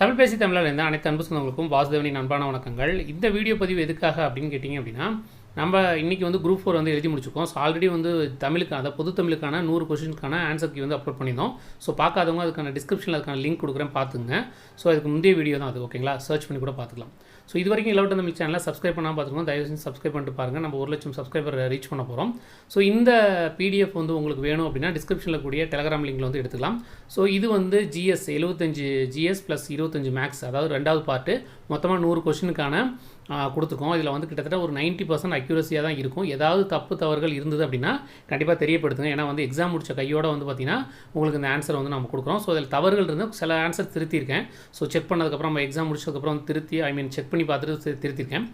தமிழ் பேசி தமிழில் இருந்த அனைத்து அன்பு சொந்தங்களுக்கும் வாசுதேவனின் அன்பான வணக்கங்கள். இந்த வீடியோ பதிவு எதுக்காக அப்படின்னு கேட்டிங்க அப்படின்னா நம்ம இன்றைக்கி வந்து குரூப் ஃபோர் வந்து எழுதி முடிச்சிருக்கோம். ஸோ ஆல்ரெடி வந்து தமிழுக்கு அதை பொது தமிழுக்கான நூறு கொஷின்ஸ்க்கான ஆன்சர் கீ வந்து அப்லோட் பண்ணியிருந்தோம். ஸோ பார்க்காதவங்க அதுக்கான டிஸ்கிரிப்ஷனில் அதுக்கான லிங்க் கொடுக்குறேன் பார்த்துங்க. ஸோ அதுக்கு முந்தைய வீடியோ தான் அது ஓகேங்களா சர்ச் பண்ணி கூட பார்த்துக்கலாம். ஸோ இது வரைக்கும் இலவட்ட தமிழ் சேனலை சப்ஸ்கிரைப் பண்ணால் பார்த்துக்கோங்க தயவு செஞ்சு சப்ஸ்கிரைப் பண்ணிட்டு பாருங்கள் நம்ம ஒரு லட்சம் சப்ஸ்கிரைபர் ரீச் பண்ண போகிறோம் ஸோ இந்த பிடிஎஃப் வந்து உங்களுக்கு வேணும் அப்படின்னா டிஸ்கிரிப்ஷனில் கூடிய டெலகிராம் லிங்கில் வந்து எடுத்துக்கலாம். ஸோ இது வந்து ஜிஎஸ் எழுபத்தஞ்சு ஜிஎஸ் ப்ளஸ் இருபத்தஞ்சு மேக்ஸ் அதாவது ரெண்டாவது பார்ட்டு மொத்தமாக நூறு கொஷினுக்கான கொடுத்துருக்கோம். இதில் வந்து கிட்டத்தட்ட ஒரு 90% பர்சன்ட் அக்யூரஸியாக தான் இருக்கும். ஏதாவது தப்பு தவறுகள் இருந்தது அப்படின்னா கண்டிப்பாக தெரியப்படுத்துங்க. ஏன்னா வந்து எக்ஸாம் முடிச்ச கையோட வந்து பார்த்தீங்கன்னா உங்களுக்கு இந்த ஆன்சர் வந்து நம்ம கொடுக்குறோம். ஸோ அதில் தவறுகள் இருந்து சில ஆன்சர் திருத்தியிருக்கேன். ஸோ செக் பண்ணதுக்கப்புறம் நம்ம எக்ஸாம் முடிச்சதுக்கப்புறம் வந்து திருத்தி ஐ மீன் செக் பண்ணி பண்ணி பார்த்துட்டு திருத்திருக்கேன்.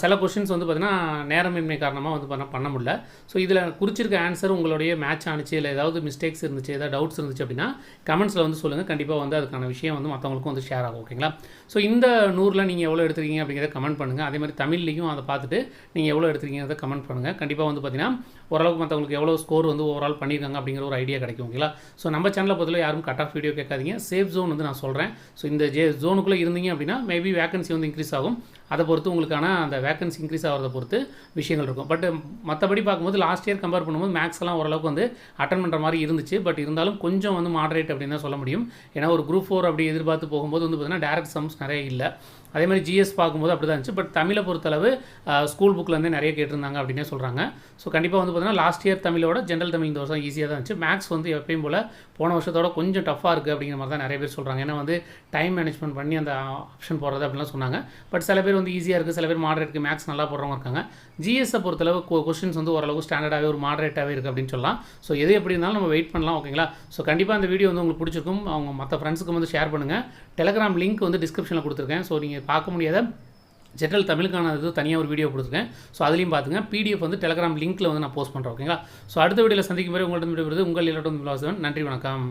சில கொஷின்ஸ் வந்து பார்த்திங்கன்னா நேரமின்மை காரணமாக வந்து பண்ண பண்ண முடியல. ஸோ இதில் குறிச்சிருக்க ஆன்சர் உங்களுடைய மேட்ச் ஆனிச்சு இல்லை ஏதாவது மிஸ்டேக்ஸ் இருந்துச்சு ஏதாவது டவுட்ஸ் இருந்துச்சு அப்படின்னா கமெண்ட்ஸில் வந்து சொல்லுங்கள் கண்டிப்பாக வந்து அதுக்கான விஷயம் வந்து மற்றவங்களுக்கும் வந்து ஷேர் ஆகும் ஓகேங்களா ஸோ இந்த நூறில் நீங்கள் எவ்வளோ எடுத்துருக்கீங்க அப்படிங்கிறத கமெண்ட் பண்ணுங்கள் அதே மாதிரி தமிழ்லையும் அதை பார்த்துட்டு நீங்கள் எவ்வளோ எடுத்துருக்கீங்கிறத கமெண்ட் பண்ணுங்கள் கண்டிப்பாக வந்து பார்த்தீங்கன்னா ஓரளவுக்கு மற்றவங்களுக்கு எவ்வளோ ஸ்கோர் வந்து ஓவரால் பண்ணியிருக்காங்க அப்படிங்கிற ஒரு ஐடியா கிடைக்கும் ஓகேங்களா ஸோ நம்ம சேனலை பொறுத்தவரை யாரும் கட் ஆஃப் வீடியோ கேட்காதீங்க. சேஃப் ஜோன் வந்து நான் சொல்கிறேன் ஸோ இந்த ஜே ஜோனுக்குள்ளே இருந்தீங்க அப்படின்னா மேபி வேகன்சி வந்து இன்க்ரீஸ் ஆகும். அதை பொறுத்து உங்களுக்கான அந்த வேக்கன்ஸ் இன்க்ரீஸ் ஆகிறத பொறுத்து விஷயங்கள் இருக்கும். பட் மற்றபடி பார்க்கும்போது லாஸ்ட் இயர் கம்பேர் பண்ணும்போது மேக்ஸ் எல்லாம் ஓரளவுக்கு வந்து அட்டன் பண்ணுற மாதிரி இருந்துச்சு. பட் இருந்தாலும் கொஞ்சம் வந்து மாடரேட் அப்படின்னு தான் சொல்ல முடியும். ஏன்னா ஒரு குரூப் ஃபோர் அப்படி எதிர்பார்த்து போகும்போது வந்து பார்த்தீங்கன்னா டேரக்ட் சம்ஸ் நிறைய இல்லை. அதே மாதிரி ஜிஎஸ் பார்க்கும்போது அப்படி தான் இருந்துச்சு. பட் தமிழை பொறுத்தளவு ஸ்கூல் புக்லேருந்தே நிறைய கேட்டிருந்தாங்க அப்படின்னே சொல்கிறாங்க ஸோ கண்டிப்பாக வந்து பார்த்தீங்கன்னா லாஸ்ட் இயர் தமிழோட ஜென்ரல் தமிழ் இந்த வருஷம் ஈஸியாக தான் இருந்துச்சு. மேக்ஸ் வந்து எப்பயும் போல் போன வருஷத்தோட கொஞ்சம் டஃப்பாக இருக்குது அப்படிங்கிற மாதிரி தான் நிறைய பேர் சொல்கிறாங்க ஏன்னா வந்து டைம் மேனேஜ்மெண்ட் பண்ணி அந்த ஆப்ஷன் போடுறது அப்படிலாம் சொன்னாங்க. பட் சில பேர் வந்து ஈஸியாக இருக்குது சில பேர் மாடரேட்டுக்கு மேக்ஸ் நல்லா போடுறவங்க இருக்காங்க. ஜிஎஸ்ஸை பொறுத்தளவு கொஸ்டின்ஸ் வந்து ஓரளவு ஸ்டாண்டர்டாகவே ஒரு மாடரேட்டாகவே இருக்குது அப்படின்னு சொல்லலாம். ஸோ எது எப்படி இருந்தாலும் நம்ம வெயிட் பண்ணலாம் ஓகேங்களா ஸோ கண்டிப்பாக இந்த வீடியோ வந்து உங்களுக்கு பிடிச்சிருக்கும். அவங்க மற்ற ஃப்ரெண்ட்ஸுக்கு வந்து ஷேர் பண்ணுங்கள் டெலகிராம் லிங்க் வந்து டிஸ்கிரிப்ஷனில் கொடுத்துருக்கேன். ஸோ நீங்கள் பார்க்க முடியாத ஜென்ரல் தமிழுக்கான இது தனியாக ஒரு வீடியோ கொடுத்துருக்கேன். ஸோ அதுலேயும் பார்த்துங்க பிடிஎஃப் வந்து டெலகிராம் லிங்க்கில் வந்து நான் போஸ்ட் பண்ணுறேன் ஓகேங்களா ஸோ அடுத்த வீடியோவில் சந்திக்கும் வரை உங்கள்கிட்ட விடுவது உங்கள் இலட்டம் நன்றி வணக்கம்.